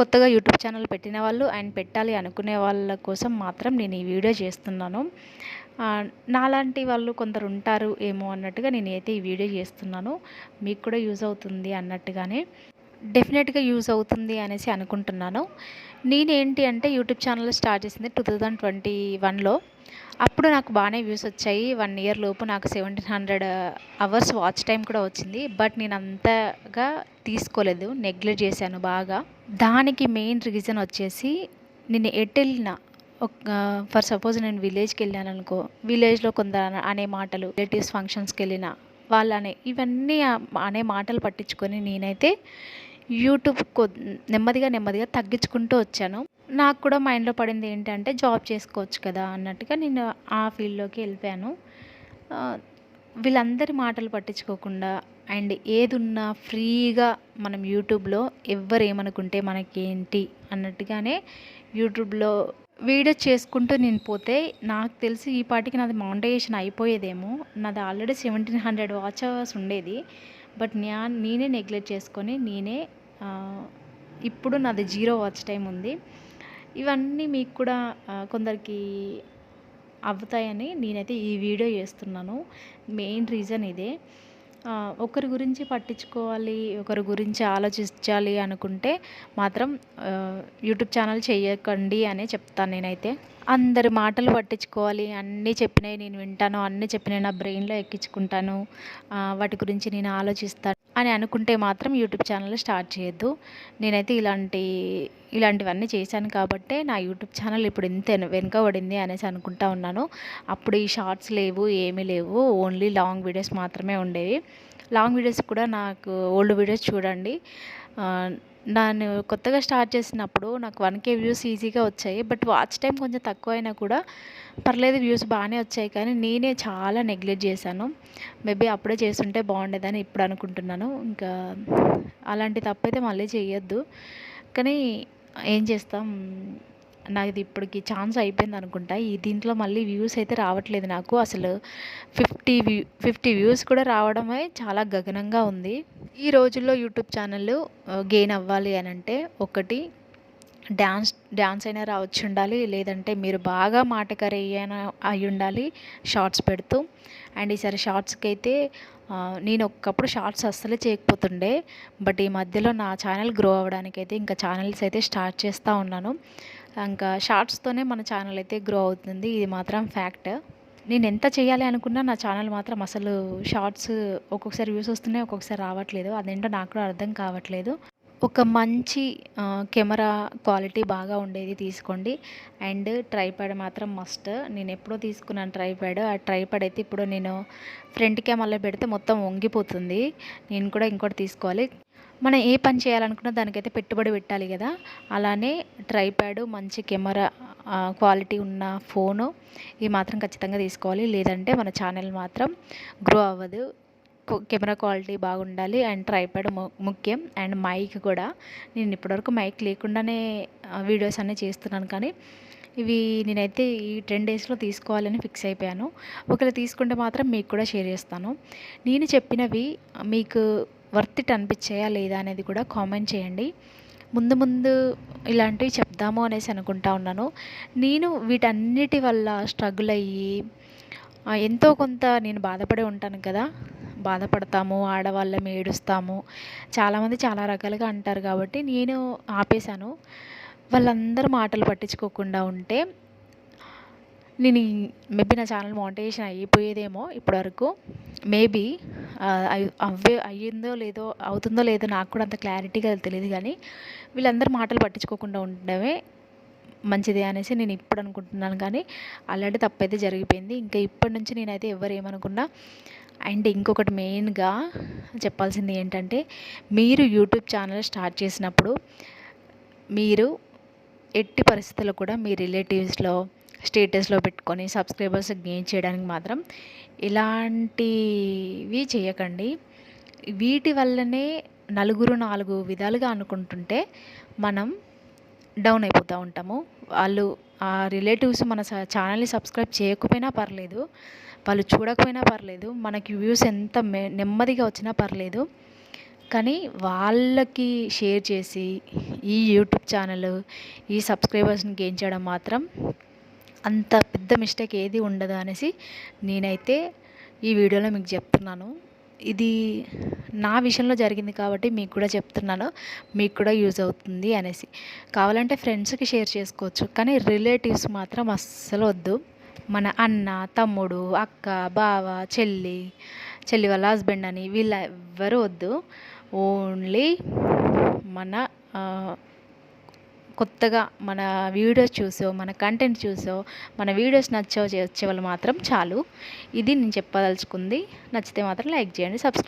కొత్తగా YouTube channel పెట్టిన వాళ్ళు అండ్ పెట్టాలి అనుకునే వాళ్ళ కోసం మాత్రం నేను ఈ వీడియో చేస్తున్నాను. నాలాంటి వాళ్ళు కొందరు ఉంటారు ఏమో అన్నట్టుగా నేనైతే ఈ వీడియో చేస్తున్నాను. మీకు కూడా యూజ్ అవుతుంది అన్నట్టుగానే. డెఫినెట్గా యూజ్ అవుతుంది అనేసి అనుకుంటున్నాను. నేనేంటి అంటే యూట్యూబ్ ఛానల్ స్టార్ట్ చేసింది టూ థౌజండ్ ట్వంటీ వన్లో. అప్పుడు నాకు బాగానే వ్యూస్ వచ్చాయి. వన్ ఇయర్ లోపు నాకు seventeen hundred hours watch time కూడా వచ్చింది. బట్ నేను అంతగా తీసుకోలేదు. నెగ్లెక్ట్ చేశాను బాగా. దానికి మెయిన్ రీజన్ వచ్చేసి నేను ఎటు వెళ్ళినా ఒక ఫర్ సపోజ్ నేను విలేజ్కి వెళ్ళాను అనుకో విలేజ్లో కొందరు అనే మాటలు రిలేటివ్స్ ఫంక్షన్స్కి వెళ్ళిన వాళ్ళు అనే ఇవన్నీ అనే మాటలు పట్టించుకొని నేనైతే యూట్యూబ్ కొ నెమ్మదిగా నెమ్మదిగా తగ్గించుకుంటూ వచ్చాను. నాకు కూడా మైండ్లో పడింది ఏంటంటే జాబ్ చేసుకోవచ్చు కదా అన్నట్టుగా నేను ఆ ఫీల్డ్లోకి వెళ్ళిపోయాను. వీళ్ళందరి మాటలు పట్టించుకోకుండా అండ్ ఏదున్నా ఫ్రీగా మనం యూట్యూబ్లో ఎవ్వరు ఏమనుకుంటే మనకేంటి అన్నట్టుగానే యూట్యూబ్లో వీడియో చేసుకుంటూ నేను పోతే నాకు తెలిసి ఈ పాటికి నాది మౌంటేషన్ అయిపోయేదేమో. నాది already seventeen hundred watch hours ఉండేది. బట్ నా నేనే నెగ్లెక్ట్ చేసుకొని నేనే ఇప్పుడు నాది జీరో వాచ్ టైం ఉంది. ఇవన్నీ మీకు కూడా కొందరికి అవుతాయని నేనైతే ఈ వీడియో చేస్తున్నాను. మెయిన్ రీజన్ ఇదే. ఒకరి గురించి పట్టించుకోవాలి ఒకరి గురించి ఆలోచించాలి అనుకుంటే మాత్రం యూట్యూబ్ ఛానల్ చేయకండి అనే చెప్తాను నేనైతే. అందరి మాటలు పట్టించుకోవాలి అన్నీ చెప్పినవి నేను వింటాను అన్నీ చెప్పినవి నా బ్రెయిన్లో ఎక్కించుకుంటాను. వాటి గురించి నేను ఆలోచిస్తాను. అని అనుకుంటే మాత్రం యూట్యూబ్ ఛానల్ స్టార్ట్ చేయొద్దు. నేనైతే ఇలాంటి ఇలాంటివన్నీ చేశాను కాబట్టే నా యూట్యూబ్ ఛానల్ ఇప్పుడు ఇంత వెనుకబడింది అనేసి అనుకుంటా ఉన్నాను. అప్పుడు ఈ షార్ట్స్ లేవు ఏమీ లేవు ఓన్లీ లాంగ్ వీడియోస్ మాత్రమే ఉండేవి. లాంగ్ వీడియోస్ కూడా నాకు ఓల్డ్ వీడియోస్ చూడండి. నేను కొత్తగా స్టార్ట్ చేసినప్పుడు నాకు వన్ కే వ్యూస్ ఈజీగా వచ్చాయి. బట్ వాచ్ టైం కొంచెం తక్కువ అయినా కూడా పర్లేదు వ్యూస్ బాగానే వచ్చాయి. కానీ నేనే చాలా నెగ్లెక్ట్ చేశాను. మేబీ అప్పుడే చేస్తుంటే బాగుండేదని ఇప్పుడు అనుకుంటున్నాను. ఇంకా అలాంటి తప్పైతే మళ్ళీ చేయొద్దు. కానీ ఏం చేస్తాం? నాకు ఇది ఇప్పటికి ఛాన్స్ అయిపోయింది అనుకుంటా. ఈ దీంట్లో మళ్ళీ వ్యూస్ అయితే రావట్లేదు నాకు. అసలు ఫిఫ్టీ వ్యూ ఫిఫ్టీ వ్యూస్ కూడా రావడమే చాలా గగనంగా ఉంది. ఈ రోజుల్లో యూట్యూబ్ ఛానల్ గెయిన్ అవ్వాలి అని అంటే ఒకటి డ్యాన్స్ డ్యాన్స్ అయినా రావచ్చు ఉండాలి. లేదంటే మీరు బాగా మాటకరీ అయినా అయి ఉండాలి. షార్ట్స్ పెడుతూ. అండ్ ఈసారి షార్ట్స్కి అయితే నేను ఒక్కప్పుడు షార్ట్స్ అస్సలు చేయకపోతుండే. బట్ ఈ మధ్యలో నా ఛానల్ గ్రో అవ్వడానికి అయితే ఇంకా ఛానల్స్ అయితే స్టార్ట్ చేస్తూ ఉన్నాను. ఇంకా షార్ట్స్తోనే మన ఛానల్ అయితే గ్రో అవుతుంది. ఇది మాత్రం ఫ్యాక్ట్. నేను ఎంత చేయాలి అనుకున్నా నా ఛానల్ మాత్రం అసలు షార్ట్స్ ఒక్కొక్కసారి వ్యూస్ వస్తున్నాయి ఒక్కొక్కసారి రావట్లేదు. అదేంటో నాకు కూడా అర్థం కావట్లేదు. ఒక మంచి కెమెరా క్వాలిటీ బాగా ఉండేది తీసుకోండి. అండ్ ట్రైప్యాడ్ మాత్రం మస్ట్. నేను ఎప్పుడో తీసుకున్నాను ట్రైప్యాడ్. ఆ ట్రైప్యాడ్ అయితే ఇప్పుడు నేను ఫ్రంట్ కెమెరాలో పెడితే మొత్తం వంగిపోతుంది. నేను కూడా ఇంకోటి తీసుకోవాలి. మనం ఏ పని చేయాలనుకున్నా దానికైతే పెట్టుబడి పెట్టాలి కదా. అలానే ట్రైప్యాడ్ మంచి కెమెరా క్వాలిటీ ఉన్న ఫోను ఇవి మాత్రం ఖచ్చితంగా తీసుకోవాలి. లేదంటే మన ఛానల్ మాత్రం గ్రో అవ్వదు. కెమెరా క్వాలిటీ బాగుండాలి అండ్ ట్రైప్యాడ్ ము- ముఖ్యం. అండ్ మైక్ కూడా. నేను ఇప్పటివరకు మైక్ లేకుండానే వీడియోస్ అన్నీ చేస్తున్నాను కానీ ఇవి నేనైతే ఈ టెన్ డేస్లో తీసుకోవాలని ఫిక్స్ అయిపోయాను. ఒకవేళ తీసుకుంటే మాత్రం మీకు కూడా షేర్ చేస్తాను. నేను చెప్పినవి మీకు వర్త్ ఇట్ అనిపించాయా లేదా అనేది కూడా కామెంట్ చేయండి. ముందు ముందు ఇలాంటివి చెప్దాము అనేసి అనుకుంటా ఉన్నాను. నేను వీటన్నిటి వల్ల స్ట్రగుల్ అయ్యి ఎంతో కొంత నేను బాధపడే ఉంటాను కదా. బాధపడతాము ఆడవాళ్ళం ఏడుస్తాము. చాలామంది చాలా రకాలుగా అంటారు కాబట్టి నేను ఆపేశాను. వాళ్ళందరూ మాటలు పట్టించుకోకుండా ఉంటే నేను మేబీ నా ఛానల్ మోనిటైజేషన్ అయిపోయేదేమో ఇప్పటివరకు. మేబీ అవే అయ్యిందో లేదో అవుతుందో లేదో నాకు కూడా అంత క్లారిటీగా తెలియదు కానీ వీళ్ళందరూ మాటలు పట్టించుకోకుండా ఉండడమే మంచిది అనేసి నేను ఇప్పుడు అనుకుంటున్నాను కానీ అలాంటి తప్పైతే జరిగిపోయింది. ఇంకా ఇప్పటి నుంచి నేనైతే ఎవరు ఏమనుకున్నా అండ్ ఇంకొకటి మెయిన్గా చెప్పాల్సింది ఏంటంటే మీరు యూట్యూబ్ ఛానల్ స్టార్ట్ చేసినప్పుడు మీరు ఎట్టి పరిస్థితుల్లో కూడా మీ రిలేటివ్స్లో స్టేటస్లో పెట్టుకొని సబ్స్క్రైబర్స్ గెయిన్ చేయడానికి మాత్రం ఇలాంటివి చేయకండి. వీటి వల్లనే నలుగురు నాలుగు విధాలుగా అనుకుంటుంటే మనం డౌన్ అయిపోతూ ఉంటాము. వాళ్ళు ఆ రిలేటివ్స్ మన స- ఛానల్ని సబ్స్క్రైబ్ చేయకపోయినా పర్లేదు వాళ్ళు చూడకపోయినా పర్లేదు మనకి వ్యూస్ ఎంత మె- నెమ్మదిగా వచ్చినా పర్లేదు. కానీ వాళ్ళకి షేర్ చేసి ఈ యూట్యూబ్ ఛానల్ ఈ సబ్స్క్రైబర్స్ని గెయిన్ చేయడం మాత్రం అంత పెద్ద మిస్టేక్ ఏది ఉండదు అనేసి నేనైతే ఈ వీడియోలో మీకు చెప్తున్నాను. ఇది నా విషయంలో జరిగింది కాబట్టి మీకు కూడా చెప్తున్నాను. మీకు కూడా యూజ్ అవుతుంది అనేసి. కావాలంటే ఫ్రెండ్స్కి షేర్ చేసుకోవచ్చు. కానీ రిలేటివ్స్ మాత్రం అస్సలు వద్దు. మన అన్న తమ్ముడు అక్క బావ చెల్లి చెల్లి వాళ్ళ హస్బెండ్ అని వీళ్ళ ఎవ్వరు వద్దు. ఓన్లీ మన కొత్తగా మన వీడియోస్ చూసో మన కంటెంట్ చూసో మన వీడియోస్ నచ్చో వచ్చే వాళ్ళు మాత్రం చాలు. ఇది నేను చెప్పదలుచుకుంది. నచ్చితే మాత్రం లైక్ చేయండి సబ్స్క్రైబ్